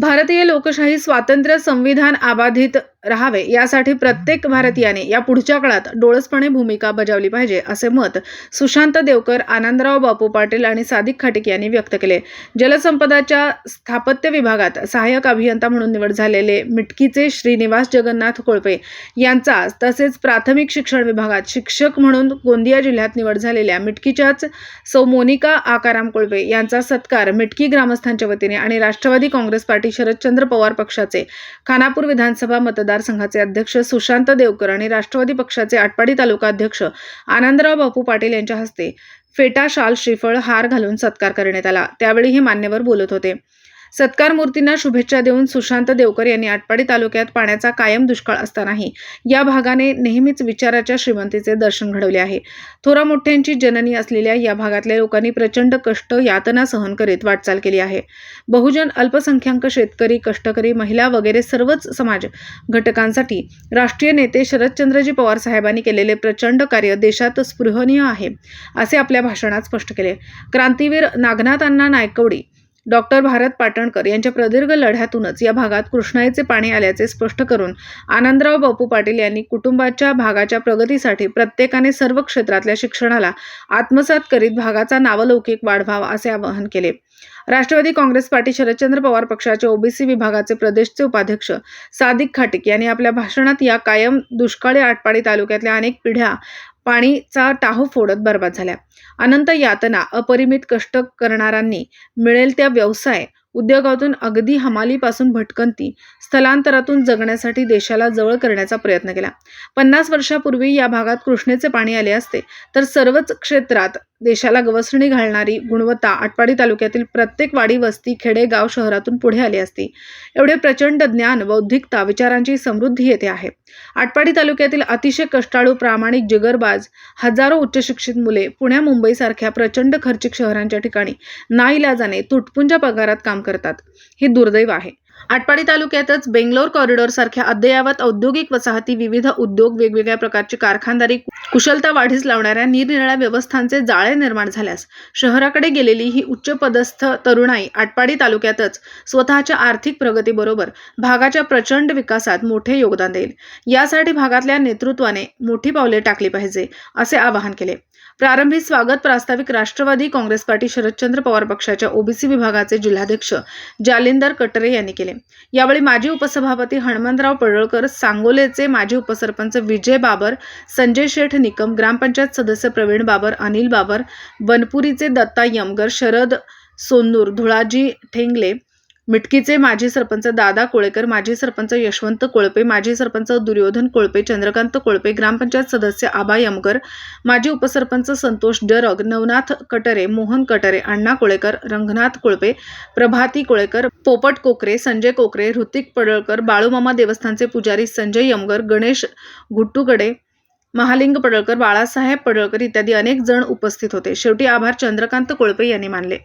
भारतीय लोकशाही स्वातंत्र्य संविधान अबाधित राहावे. यासाठी प्रत्येक भारतीयाने या पुढच्या काळात डोळसपणे भूमिका बजावली पाहिजे असे मत सुशांत देवकर आनंदराव बापू पाटील आणि सादिक खाटिक यांनी व्यक्त केले. जलसंपदाच्या स्थापत्य विभागात सहाय्यक अभियंता म्हणून निवड झालेले मिटकीचे श्रीनिवास जगन्नाथ कोळपे यांचा तसेच प्राथमिक शिक्षण विभागात शिक्षक म्हणून गोंदिया जिल्ह्यात निवड झालेल्या मिटकीच्याच सौ मोनिका आकाराम कोळपे यांचा सत्कार मिटकी ग्रामस्थांच्या वतीने आणि राष्ट्रवादी काँग्रेस पार्टी शरदचंद्र पवार पक्षाचे खानापूर विधानसभा मतदारसंघाचे अध्यक्ष सुशांत देवकर आणि राष्ट्रवादी पक्षाचे आटपाडी तालुका अध्यक्ष आनंदराव बापू पाटील यांच्या हस्ते फेटा शाल श्रीफळ हार घालून सत्कार करण्यात आला. त्यावेळी हे मान्यवर बोलत होते. सत्कार मूर्तींना शुभेच्छा देऊन सुशांत देवकर यांनी आटपाडी तालुक्यात पाण्याचा कायम दुष्काळ असतानाही या भागाने नेहमीच विचाराच्या श्रीमंतीचे दर्शन घडवले आहे. थोरा मोठ्यांची जननी असलेल्या या भागातल्या लोकांनी प्रचंड कष्ट यातना सहन करीत वाटचाल केली आहे. बहुजन अल्पसंख्याक शेतकरी कष्टकरी महिला वगैरे सर्वच समाज घटकांसाठी राष्ट्रीय नेते शरदचंद्रजी पवार साहेबांनी केलेले प्रचंड कार्य देशात स्पृहणीय आहे असे आपल्या भाषणात स्पष्ट केले क्रांतीवीर नागनाथांना नायकवडी डॉक्टर भारत पाटणकर यांच्या प्रदीर्घ लढ्यातूनच या भागात कृष्णाईचे पाणी आल्याचे स्पष्ट करून आनंदराव बापू पाटील यांनी कुटुंबाच्या भागाच्या प्रगतीसाठी प्रत्येकाने सर्व क्षेत्रातल्या शिक्षणाला आत्मसात करीत भागाचा नावलौकिक वाढवावा असे आवाहन केले. राष्ट्रवादी काँग्रेस पार्टी शरदचंद्र पवार पक्षाचे ओबीसी विभागाचे प्रदेशचे उपाध्यक्ष सादिक खाटिक यांनी आपल्या भाषणात या कायम दुष्काळी आटपाडी तालुक्यातल्या अनेक पिढ्या पाणीचा टाहो फोडत बर्बाद झाल्या. अनंत यातना अपरिमित कष्ट करणाऱ्यांनी मिळेल त्या व्यवसाय उद्योगातून अगदी हमालीपासून भटकंती स्थलांतरातून जगण्यासाठी देशाला जवळ करण्याचा प्रयत्न केला. पन्नास वर्षापूर्वी या भागात कृष्णेचे पाणी आले असते तर सर्वच क्षेत्रात देशाला गवसणी घालणारी गुणवत्ता आटपाडी तालुक्यातील प्रत्येक वाडी वस्ती खेडे गाव शहरातून पुढे आली असती. एवढे प्रचंड ज्ञान बौद्धिकता विचारांची समृद्धी येथे आहे. आटपाडी तालुक्यातील अतिशय कष्टाळू प्रामाणिक जिगरबाज हजारो उच्चशिक्षित मुले पुण्या मुंबईसारख्या प्रचंड खर्चिक शहरांच्या ठिकाणी नाईलाजाने तुटपुंजा पगारात काम करतात. हे दुर्दैव आहे. आटपाडी तालुक्यातच बेंगलोर कॉरिडोर सारख्या अद्ययावत औद्योगिक वसाहती विविध उद्योग वेगवेगळ्या प्रकारची कारखानदारी कुशलता वाढीस लावणाऱ्या निरनिराळ्या व्यवस्थांचे जाळे निर्माण झाल्यास शहराकडे गेलेली ही उच्च पदस्थ तरुणाई आटपाडी तालुक्यातच स्वतःच्या आर्थिक प्रगतीबरोबर भागाच्या प्रचंड विकासात मोठे योगदान देईल. यासाठी भागातल्या नेतृत्वाने मोठी पावले टाकली पाहिजे असे आवाहन केले. प्रारंभी स्वागत प्रास्ताविक राष्ट्रवादी काँग्रेस पार्टी शरदचंद्र पवार पक्षाच्या ओबीसी विभागाचे जिल्हाध्यक्ष जालिंदर कटरे यांनी केले. यावेळी माजी उपसभापती हणमंतराव पडळकर सांगोलेचे माजी उपसरपंच विजय बाबर संजय शेठ निकम ग्रामपंचायत सदस्य प्रवीण बाबर अनिल बाबर बनपुरीचे दत्ता यमगर शरद सोन्नूर धुळाजी ठेंगले मिटकीचे माजी सरपंच दादा कोळेकर माजी सरपंच यशवंत कोळपे माजी सरपंच दुर्योधन कोळपे चंद्रकांत कोळपे ग्रामपंचायत सदस्य आबा यमकर माजी उपसरपंच संतोष डरग नवनाथ कटरे मोहन कटरे अण्णा कोळेकर रंगनाथ कोळपे प्रभाती कोळेकर पोपट कोकरे संजय कोकरे ऋतिक पडळकर बाळूमामा देवस्थानचे पुजारी संजय यमगर गणेश घुट्टूगडे महालिंग पडळकर बाळासाहेब पडळकर इत्यादी अनेक जण उपस्थित होते. शेवटी आभार चंद्रकांत कोळपे यांनी मानले.